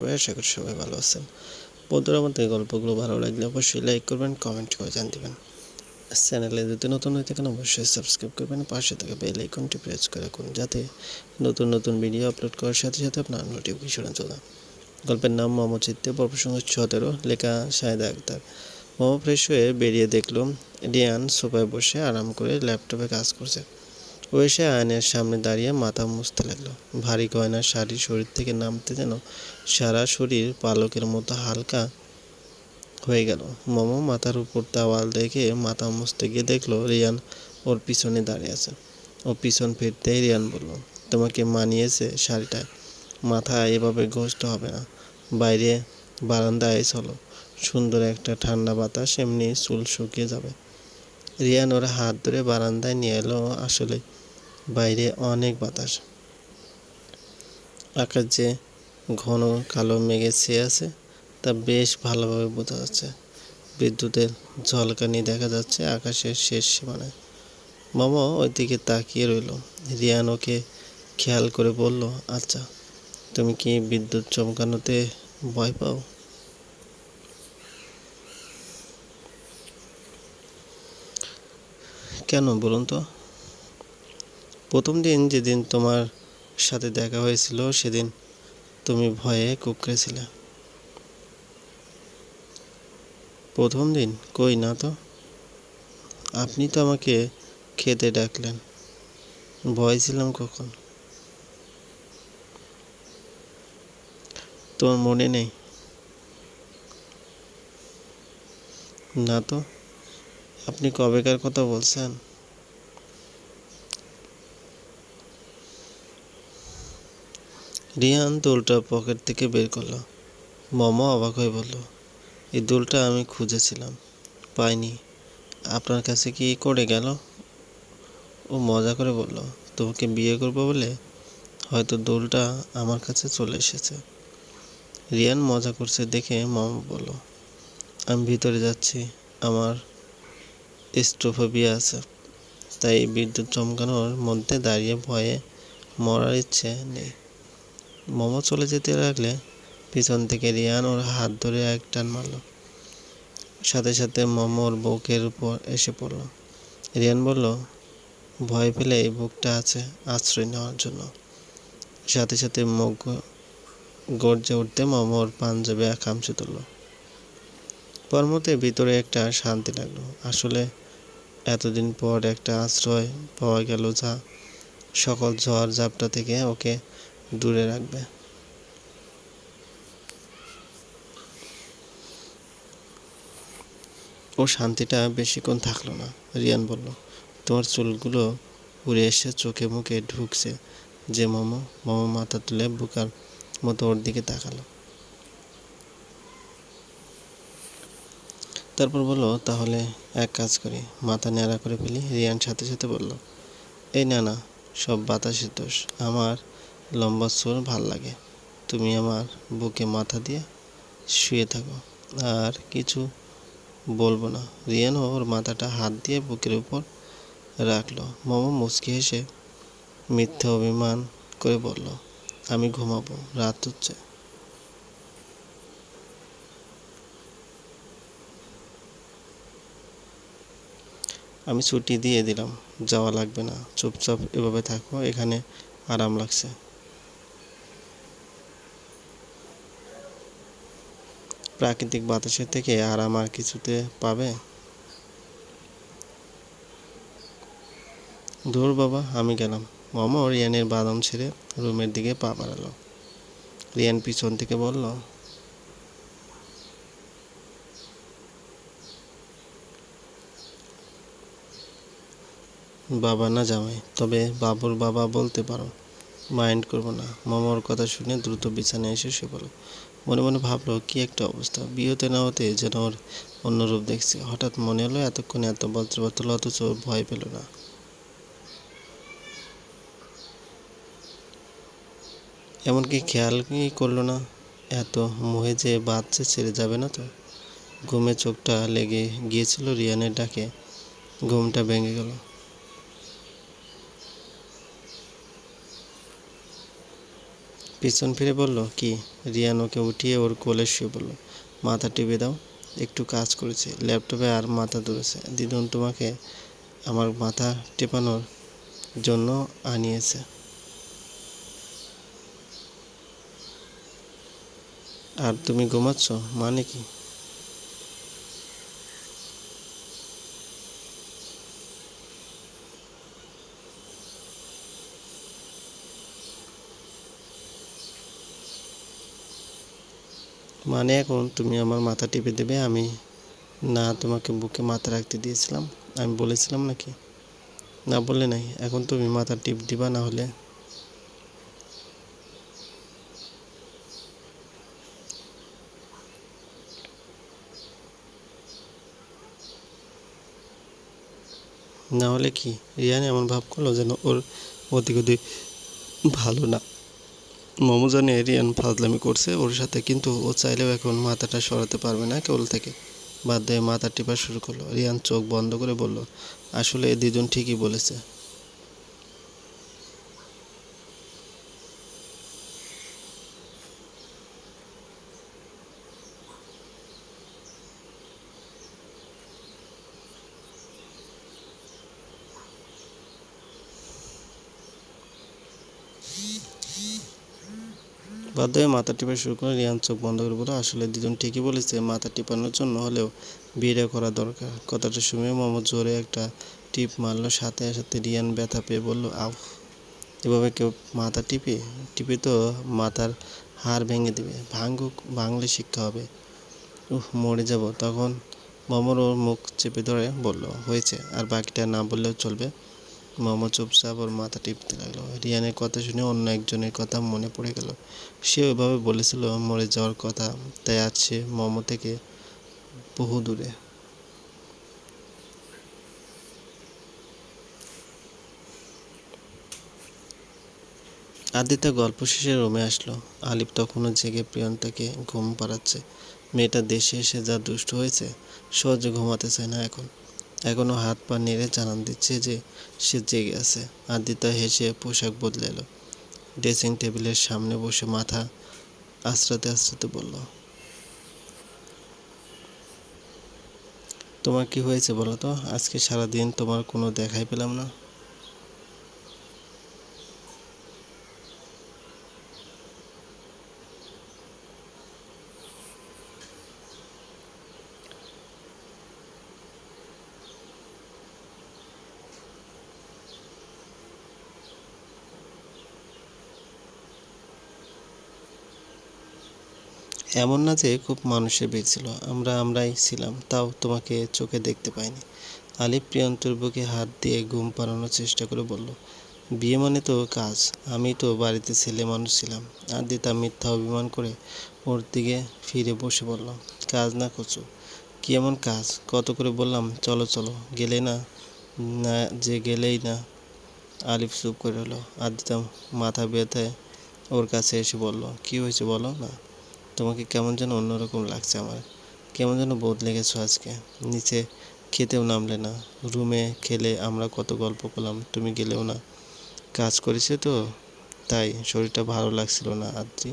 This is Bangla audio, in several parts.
আশা করি সবাই ভালো আছেন। বন্ধুরা, আমাদের গল্পগুলো ভালো লাগলে অবশ্যই লাইক করবেন কমেন্ট করে জান দিবেন চ্যানেলে যদি নতুন হয়ে থাকেন, অবশ্যই সাবস্ক্রাইব করবেন। পাশে থাকা বেল আইকনটি প্রেস করে রাখুন, যাতে নতুন নতুন ভিডিও আপলোড করার সাথে সাথে আপনার নোটিফিকেশনে চলে গল্পের নাম মোহাম্মদ চিত্তে পর্ব সঙ্গে সতেরো, লেখা শাহেদা আক্তার। মোমো ফ্রেশ হয়ে বেরিয়ে দেখল রিয়ান সোফায় বসে আরাম করে ল্যাপটপে কাজ করছে। ও এসে আয়নের সামনে দাঁড়িয়ে মাথা মুছতে লাগল। ভারী গয়নার শাড়ি শরীর থেকে নামতে যেন সারা শরীর পালকের মতো হালকা হয়ে গেল। মোমো মাথার উপর তাওয়াল রেখে মাথা মুছতে গিয়ে দেখল রিয়ান ওর পিছনে দাঁড়িয়ে আছে। ও পিছন ফিরতেই রিয়ান বলল, তোমাকে মানিয়েছে শাড়িটা। মাথা এভাবে ঘষতে হবে না। বাইরে বারান্দায় চলো। সুন্দর একটা ঠান্ডা বাতাস এমনি চুল শুকিয়ে যাবে। রিয়ান ওর হাত ধরে বারান্দায় নিয়ে এলো আসলে। বাইরে অনেক বাতাস। আকাশ যে ঘন কালো মেঘে ছেয়ে আছে, তা বেশ ভালোভাবে বোঝা যাচ্ছে। বিদ্যুতের ঝলকানি দেখা যাচ্ছে আকাশের শেষ সীমানায়। মামা ওই দিকে তাকিয়ে রইল। রিয়ান ওকে খেয়াল করে বলল আচ্ছা তুমি কি বিদ্যুৎ চমকানোতে ভয় পাও? কেন বলুন তো? প্রথম দিন যেদিন তোমার সাথে দেখা হয়েছিল, সেদিন তুমি ভয়ে কুকড়েছিলে প্রথম দিন? কই না তো? আপনি তো আমাকে খেতে ডাকলেন। ভয় ছিলাম কখন? তোমার মনে নেই? না তো। আপনি কবেকার কথা বলছেন? রিয়ান দোলটা পকেট থেকে বের করল। মম অবাক হয়ে বলল, এই দোলটা আমি খুঁজেছিলাম, পাইনি। আপনার কাছে কি করে গেল? ও মজা করে বলল, তোমাকে বিয়ে করব বলে? হয়তো দোলটা আমার কাছে চলে এসেছে। রিয়ান মজা করছে দেখে মামা বলল, আমি ভিতরে যাচ্ছি। আমার স্ট্রোফোবিয়া আছে, তাই বিদ্যুৎ চমকানোর মধ্যে দাঁড়িয়ে ভয়ে মরার ইচ্ছে নেই। মোমো চলে যেতে লাগলে পিছন থেকে রিয়ান ওর হাত ধরে এক টান মারল। সাথে সাথে মোমোর বুকের উপর এসে পড়ল। রিয়ান বলল, ভয় পেলে এই বুকটা আছে আশ্রয় নেওয়ার জন্য। সাথে সাথে মুখ গর্জে উঠতে মোমোর পাঞ্জাবে খামচে তুলল। পরমতে ভিতরে একটা শান্তি লাগল। আসলে এতদিন পর একটা আশ্রয় পাওয়া গেল যা সকল ঝড় ঝাপটা থেকে ওকে দূরে রাখবে। ও শান্তিটা বেশিক্ষণ থাকল না, রিয়ান বলল। তোমার চুলগুলো উড়ে এসে চোখে মুখে ঢুকছে। যে মোমো মোমো মাথা তুলে বুকার মতো ওর দিকে তাকালো। তারপর বলল, তাহলে এক কাজ করি, মাথা ন্যাড়া করে ফেলি। রিয়ান সাথে সাথে বলল, এই না না, সব বাতাসের দোষ। আমার লম্বা চুল, ভালো লাগে। তুমি আমার বুকে মাথা দিয়ে শুয়ে থাকো। আর কিছু বলব না। রিয়ানও ওর মাথাটা হাত দিয়ে বুকের উপর রাখল। মোমো মুচকি হেসে মিথ্যে অভিমান করে বলল, আমি ঘুমাবো, রাত হচ্ছে। আমি ছুটি দিয়ে দিলাম। যাওয়া লাগবে না। চুপচাপ এভাবে থাকো, এখানে আরাম লাগছে। প্রাকৃতিক বাতাসের থেকে আরাম আর কিছুতে পাবে? ধুর বাবা, আমি গেলাম। মামা, রিয়ানের বাদাম ছেড়ে রুমের দিকে পা বাড়ালো। রিয়ান পিছন থেকে বলল, বাবা না জামাই, তবে বাবুর বাবা বলতে পারো। মাইন্ড করব না। মামার কথা শুনে দ্রুত বিছানায় এসে শুয়ে পড়ো মনে মনে ভাবলো, কি একটা অবস্থা। বিয়েতে না হতে যেন ওর অন্য রূপ দেখছে। হঠাৎ মনে হলো এতক্ষণে এত বজ্রপাতল, অথচ ওর ভয় পেল না। এমনকি খেয়াল করল না, এত মোহে যে বাচ্চা ছেড়ে যাবে না তো। ঘুমে চোখটা লেগে গিয়েছিল রিয়ানের ডাকে। ঘুমটা ভেঙে গেল। পিছন ফিরে বলল, কি, রিয়ানোকে উঠিয়ে ওর কোলে শুয়ে বলল মাথা টিপে দাও, একটু কাজ করেছে, ল্যাপটপে আর মাথা ধরেছে। দিদুন তোমাকে আমার মাথা টেপানোর জন্য আনিয়েছে। আর তুমি ঘুমাচ্ছ? মানে কি? মানে এখন তুমি আমার মাথা টিপে দেবে, আমি না তোমাকে বুকে মাথা রাখতে দিয়েছিলাম। আমি বলেছিলাম নাকি? না বলে নাই, এখন তুমি মাথা টিপ দিবা না হলে। না হলে কি? রিয়ান এমন ভাব করল যেন ওর অতি ভালো না। মোমো এরিয়ান রিয়ান ফাজলামি করছে ওর সাথে, কিন্তু ও চাইলেও এখন মাথাটা সরাতে পারবে না কেবল থেকে বাদ দিয়ে মাথা টিপা শুরু করল। রিয়ান চোখ বন্ধ করে বলল, আসলে এই দুজন ঠিকই বলেছে। বাধ্য হয়ে মাথা টিপা শুরু করে রিয়ান চোখ বন্ধ করে বলে, আসলে দুজন ঠিকই বলেছে, মাথা টিপানোর জন্য হলেও বিয়ে করা দরকার। কথাটা শুনে মোহাম্মদ জোরে একটা টিপ মারলো, সাথে সাথে রিয়ান ব্যথা পেয়ে বলল, আউ, এভাবে কেউ মাথা টিপে? টিপে তো মাথার হাড় ভেঙে দেবে। ভাঙুক, ভাঙলে শিক্ষা হবে। উহ, মরে যাব। তখন মোহাম্মদ ওর মুখ চেপে ধরে বলল, হয়েছে, আর বাকিটা না বললেও চলবে। মোহাম্মদ চুপচাপ ওর মাথা টিপতে লাগল। রিয়ানের কথা শুনে অন্য একজনের কথা মনে পড়ে গেল। সে ওইভাবে বলেছিল, মরে যাওয়ার কথা। তাই আজ সে থেকে বহু দূরে। আদিত্য গল্প শেষে রুমে আসলো। আলিফ তখনও জেগে প্রিয়ন্তাকে ঘুম পাড়াচ্ছে। মেয়েটা দেশে এসে যা দুষ্ট হয়েছে, সহজে ঘুমাতে চায় না এখন। এখনও হাত পা নেড়ে জানান দিচ্ছে যে সে জেগে আছে। আদিতা হেসে পোশাক বদলে এলো ড্রেসিং টেবিলের সামনে বসে মাথা আশ্রাতে আশ্রাতে বলল, তোমার কি হয়েছে বলো তো? আজকে সারাদিন তোমার কোনো দেখাই পেলাম না। এমন না যে খুব মানুষের ভিড় ছিল, আমরা আমরাই ছিলাম, তাও তোমাকে চোখে দেখতে পাইনি। আলিফ প্রিয়ন্তর বুকে হাত দিয়ে ঘুম পাড়ানোর চেষ্টা করে বলল, বিয়ে মানে তো কাজ, আমি তো বাড়িতে ছেলে মানুষ ছিলাম। আর দিতা মিথ্যা অভিমান করে ওর দিকে ফিরে বসে বললাম কাজ না কচু, কি এমন কাজ? কত করে বললাম, চলো চলো গেলে না না, যে গেলেই না। আলিফ চুপ করে হলো আদিতা মাথা ব্যথায় ওর কাছে এসে বলল, কি হয়েছে বলো না? তোমাকে কেমন যেন অন্যরকম লাগছে আমার। কেমন যেন বদলে গেছো আজকে। নিচে খেতেও নামলে না। রুমে খেলে আমরা কত গল্প করলাম, তুমি গেলেও না। কাজ করেছে তো, তাই শরীরটা ভালো লাগছিল না আদ্রি।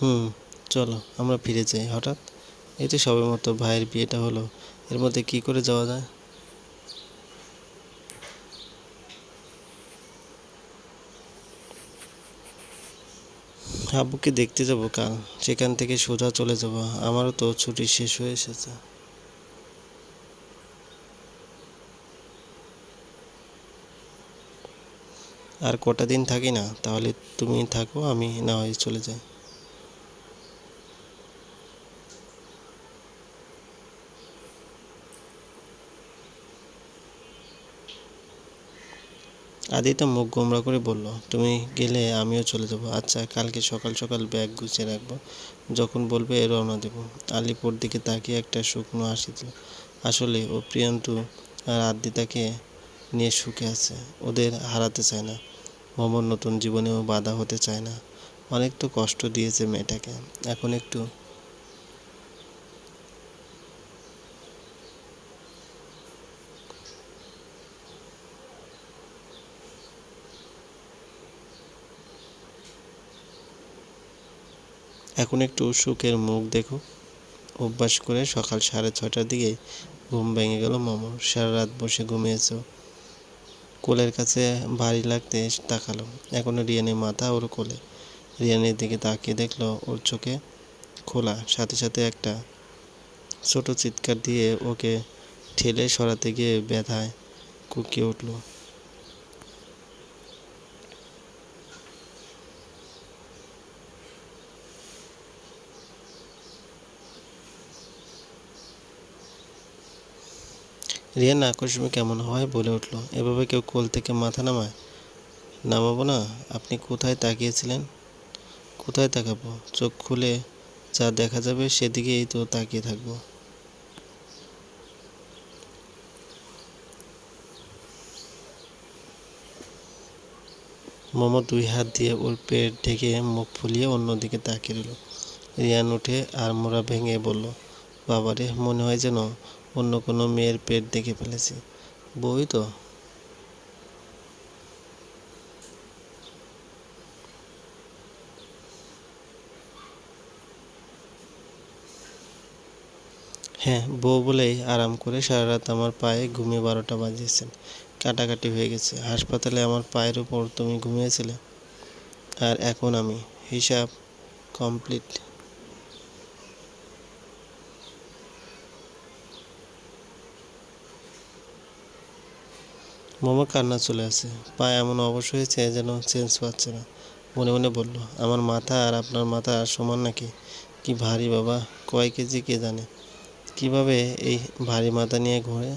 হুম, চলো আমরা ফিরে যাই হঠাৎ। এই তো মতো ভাইয়ের বিয়েটা হলো। এর মধ্যে কি করে যাওয়া যায়? আব্বুকে দেখতে যাব কাল। সেখান থেকে সোজা চলে যাব। আমারও তো ছুটি শেষ হয়ে এসেছে। আর কটা দিন থাকি না, তাহলে তুমি থাকো, আমি না হয় চলে যাই। আদিতা মুখ গোমরা করে বলল, তুমি গেলে আমিও চলে যাব। আচ্ছা কালকে সকাল সকাল ব্যাগ গুছিয়ে রাখব। যখন বলবে রওনা দেব। আলিপুর দিকে তাকিয়ে একটা শুকনো হাসি দিল। আসলে ও প্রিয়ন্তু আর আদিতাকে নিয়ে সুখে আছে। ওদের হারাতে চায় না। মোহাম্মদ নতুন জীবনেও বাধা হতে চায় না। অনেক তো কষ্ট দিয়েছে মেয়েটাকে। এখন একটু এখন একটু সুখের মুখ দেখো। অভ্যাস করে সকাল সাড়ে ছটার দিকে ঘুম ভেঙে গেল মামুর সারা রাত বসে ঘুমিয়েছ। কোলের কাছে ভারী লাগতে তাকালো। এখনও রিয়ানের মাথা ওর কোলে। রিয়ানের দিকে তাকিয়ে দেখল ওর চোখে খোলা, সাথে সাথে একটা ছোট চিৎকার দিয়ে ওকে ঠেলে সরাতে গিয়ে ব্যথায় কুকিয়ে উঠল। রিয়ান আকস্মিক কেমন হয় বলে উঠল। এভাবে কেউ কোল থেকে মাথা নামায়? নামাবো না। আপনি কোথায় তাকিয়েছিলেন? কোথায় তাকাবো? চোখ খুলে যা দেখা যাবে সেদিকেই তো তাকিয়ে থাকব। মোমো দুই হাত দিয়ে ওর পেট ঢেকে মুখ ফুলিয়ে অন্যদিকে তাকিয়ে রইল। রিয়ান উঠে আর মোড়া ভেঙে বলল, বাবারে, মনে হয় যেন অন্য কোনো মেয়ের পেট দেখে ফেলেছি। বই তো। হ্যাঁ বউ বলেই আরাম করে সারা রাত আমার পায়ে ঘুমিয়ে বারোটা বাজিয়েছেন। কাটাকাটি হয়ে গেছে। হাসপাতালে আমার পায়ের উপর তুমি ঘুমিয়েছিলে। আর এখন আমি। হিসাব কমপ্লিট। মোমো কান্না চলে আসে। পায়ে এমন অবশ হয়েছে যেন চেঞ্জ পাচ্ছে না। মনে মনে বলল, আমার মাথা আর আপনার মাথা আর সমান নাকি? কি ভারী বাবা, কয় কেজি কে জানে? কীভাবে এই ভারী মাথা নিয়ে ঘোরে?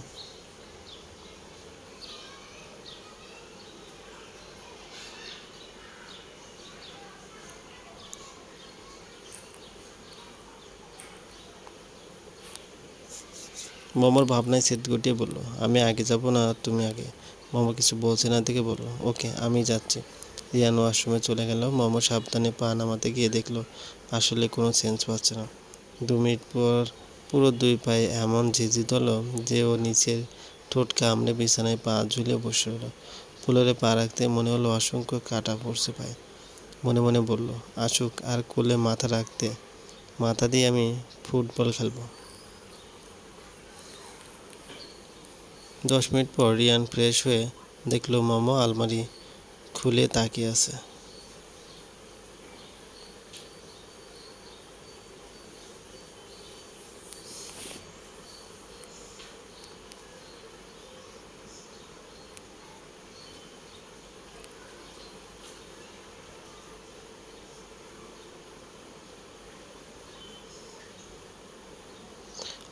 মোমোর ভাবনায় সেদ গুটিয়ে বলল, আমি আগে যাব না তুমি আগে? মোমো কিছু বলছে না দেখে বলল, ওকে, আমি যাচ্ছি। রিয়ান ওয়াশরুমে চলে গেল। মোমো সাবধানে পা নামাতে গিয়ে দেখল, আসলে কোনো সেন্স পাচ্ছে না। দু মিনিট পর পুরো দুই পায়ে এমন ঝিঝি হলো যে ও নিচের ঠোঁট কামড়ে বিছানায় পা ঝুলে বসে হলো ফুলরে পা রাখতে মনে হলো অসংখ্য কাটা পড়ছে পায়ে। মনে মনে বলল, আসুক, আর কোলে মাথা রাখতে। মাথা দিয়ে আমি ফুটবল খেলব। দশ মিনিট পর রিয়ান ফ্রেশ হয়ে দেখল মোমো আলমারি খুলে তাকিয়ে আছে।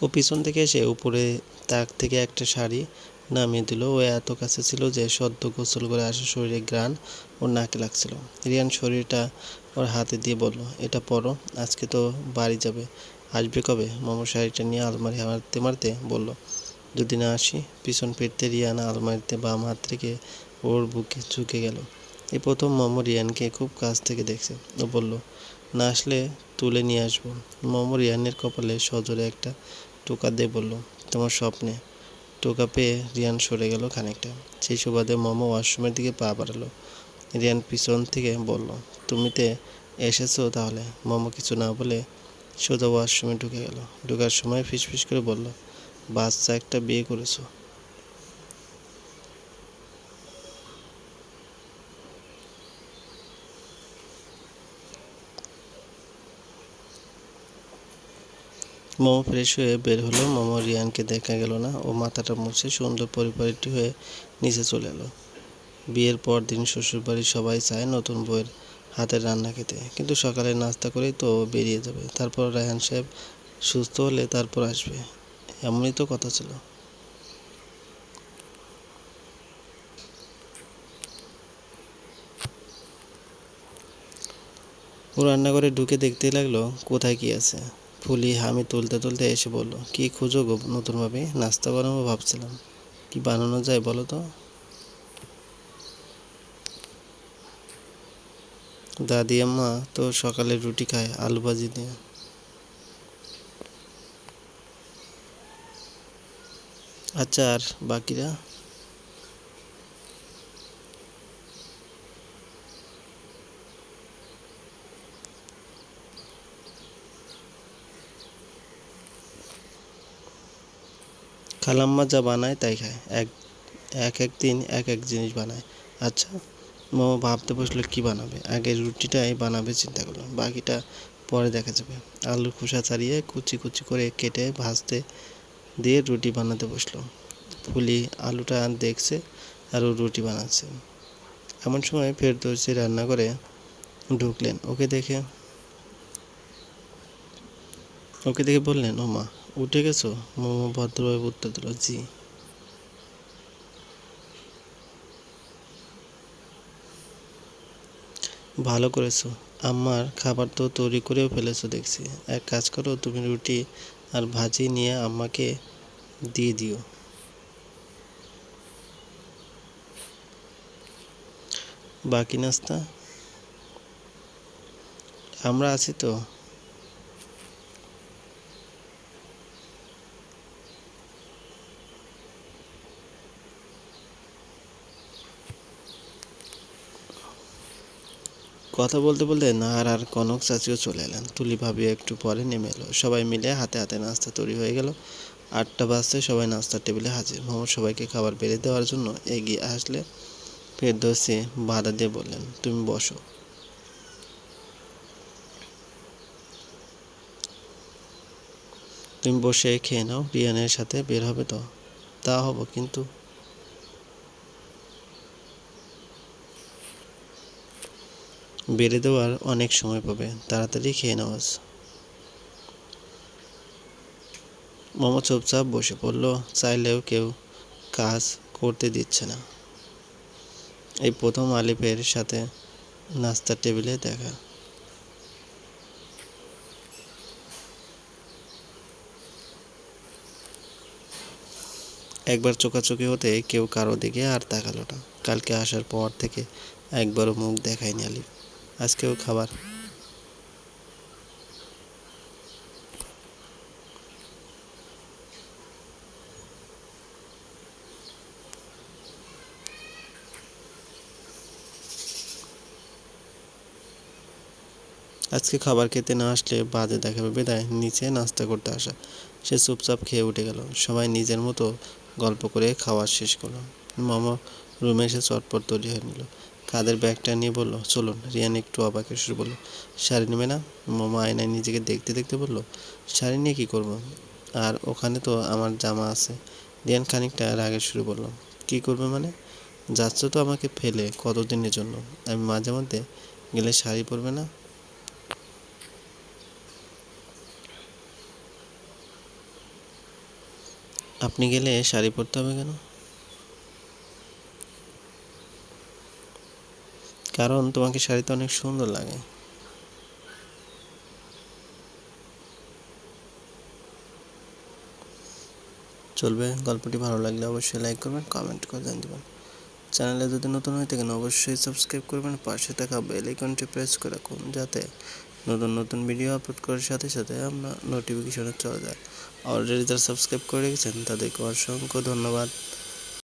ও পিছন থেকে এসে উপরে তাক থেকে একটা শাড়ি নামিয়ে দিল। ও এত কাছে ছিল যে সদ্য গোসল করে আসা শরীরে গ্রান ওর নাকে লাগছিল। রিয়ান শরীরটা ওর হাতে দিয়ে বলল, এটা পরো, আজকে তো বাড়ি যাবে। আসবে কবে? মামা শাড়িটা নিয়ে আলমারি মারতে মারতে বলল যদি না আসি। পিছন ফিরতে রিয়ান আলমারিতে বাম হাত থেকে ওর বুকে ঝুঁকে গেল। এই প্রথম মামু রিয়ানকে খুব কাছ থেকে দেখছে। ও বলল, না আসলে তুলে নিয়ে আসব। মামু রিয়ানের কপালে সজোরে একটা টোকা দে বলল, তোমার স্বপ্নে টোকা পেয়ে রিয়ান সরে গেল খানিকটা। সেই সুবাদে মোমো ওয়াশরুমের দিকে পা বাড়ালো। রিয়ান পিছন থেকে বলল, তুমিতে এসেছ তাহলে? মোমো কিছু না বলে সোজা ওয়াশরুমে ঢুকে গেল। ঢোকার সময় ফিসফিস করে বলল, বাচ্চা একটা বিয়ে করেছ। মোমো ফ্রেশ হয়ে বের হলো। মোমো রিয়ানকে দেখা গেল না। ও মাথাটা মুছে সুন্দর পরিপাটি হয়ে নিচে চলে এলো। বিয়ের পর দিন শ্বশুরবাড়ির সবাই চায় নতুন বউয়ের হাতের রান্না খেতে। কিন্তু সকালে নাস্তা করেই তো বেরিয়ে যাবে। তারপর রায়হান সাহেব সুস্থ হলে তারপর আসবে। এমনই তো কথা ছিল। ও রান্নাঘরে ঢুকে দেখতে লাগল, কোথায় কি আছে। ফুলি হামি তুলতে তুলতে এসে বলল, কি খুঁজো গো নতুনভাবে নাস্তা বানাবো ভাবছিলাম। কি বানানো যায় বলো তো? দাদি আম্মা তো সকালে রুটি খায়, আলু ভাজি দিয়ে। আচ্ছা আর বাকিরা? খালাম্মা যা বানায় তাই খায়। এক এক এক দিন এক এক জিনিস বানায়। আচ্ছা মোমো ভাবতে বসল কি বানাবে? আগে রুটিটাই বানাবে, চিন্তা করল। বাকিটা পরে দেখা যাবে। আলুর খোসা ছাড়িয়ে কুচি কুচি করে কেটে ভাজতে দিয়ে রুটি বানাতে বসল। ফুলি আলুটা দেখছে আর ও রুটি বানাচ্ছে। এমন সময় ফেরদৌসি রান্না করে ঢুকলেন। ওকে দেখে ওকে দেখে বললেন ও মা উঠে গেছো? মোমো, ভদ্রভাবে উত্তর দিল জি। ভালো করেছ। আমার খাবার তো তৈরি করেও ফেলেছো, দেখছি। এক কাজ করো, তুমি রুটি আর ভাজি নিয়ে আম্মাকে দিয়ে দিও। বাকি নাস্তা? আমরা আছি তো? কথা বলতে বলতে নাহার আর কনক চাচিও চলে এলেন। তুলি ভাবি একটু পরে নেমে এলো। সবাই মিলে হাতে হাতে নাস্তা তৈরি হয়ে গেল। আটটা বাজতে সবাই নাস্তার টেবিলে হাজির। মোহাম্মদ সবাইকে খাবার বেড়ে দেওয়ার জন্য এগিয়ে আসলে ফেরদৌসি বাধা দিয়ে বললেন, তুমি বসো। তুমি বসে খেয়ে নাও রিয়ানের সাথে বের হবে তো? তা হব, কিন্তু বেড়ে দেওয়ার অনেক সময় পাবে। তাড়াতাড়ি খেয়ে নাও আজ। মোমো চুপচাপ বসে পড়ল। চাইলেও কেউ কাজ করতে দিচ্ছে না। এই প্রথম আলিফের সাথে নাস্তার টেবিলে দেখা। একবার চোখাচোখি হতে কেউ কারও দিকে আর তাকালো না। কালকে আসার পর থেকে একবারও মুখ দেখায়নি আলিফ। আজকেও খাবার। আজকে খাবার খেতে না আসলে বাজে দেখাবে। বেদায়, নিচে নাস্তা করতে আসা। সে চুপচাপ খেয়ে উঠে গেল। সবাই নিজের মতো গল্প করে খাওয়া শেষ করল। মামা রুমে এসে চটপট তৈরি হয়ে নিল। কাদের ব্যাগটা নিয়ে বলল, চলুন, রিয়ান একটু অবাকের শুরু বলল শাড়ি নেবে না? মামা আয়নায় নিজেকে দেখতে দেখতে বলল, শাড়ি নিয়ে কী করব? আর ওখানে তো আমার জামা আছে। রিয়ান খানিকটা রাগে শুরু বলল কী করবে মানে? যাচ্ছ তো আমাকে ফেলে কতদিনের জন্য? আমি মাঝে মধ্যে গেলে শাড়ি পরবে না? আপনি গেলে শাড়ি পরতে হবে কেন? কারণ তোমাকে শাড়িতে অনেক সুন্দর লাগে। চলবে, গল্পটি ভালো লাগলে অবশ্যই লাইক করবেন কমেন্ট করে জানিয়ে দেবেন। চ্যানেলে যদি নতুন হয়ে থাকেন, অবশ্যই সাবস্ক্রাইব করবেন, পাশে থাকা বেল আইকনটি প্রেস করে রাখুন, যাতে নতুন নতুন ভিডিও আপলোড করার সাথে সাথে আপনার নোটিফিকেশনে চলে যায়। অলরেডি যারা সাবস্ক্রাইব করে রেখেছেন, তাদেরকে অসংখ্য ধন্যবাদ।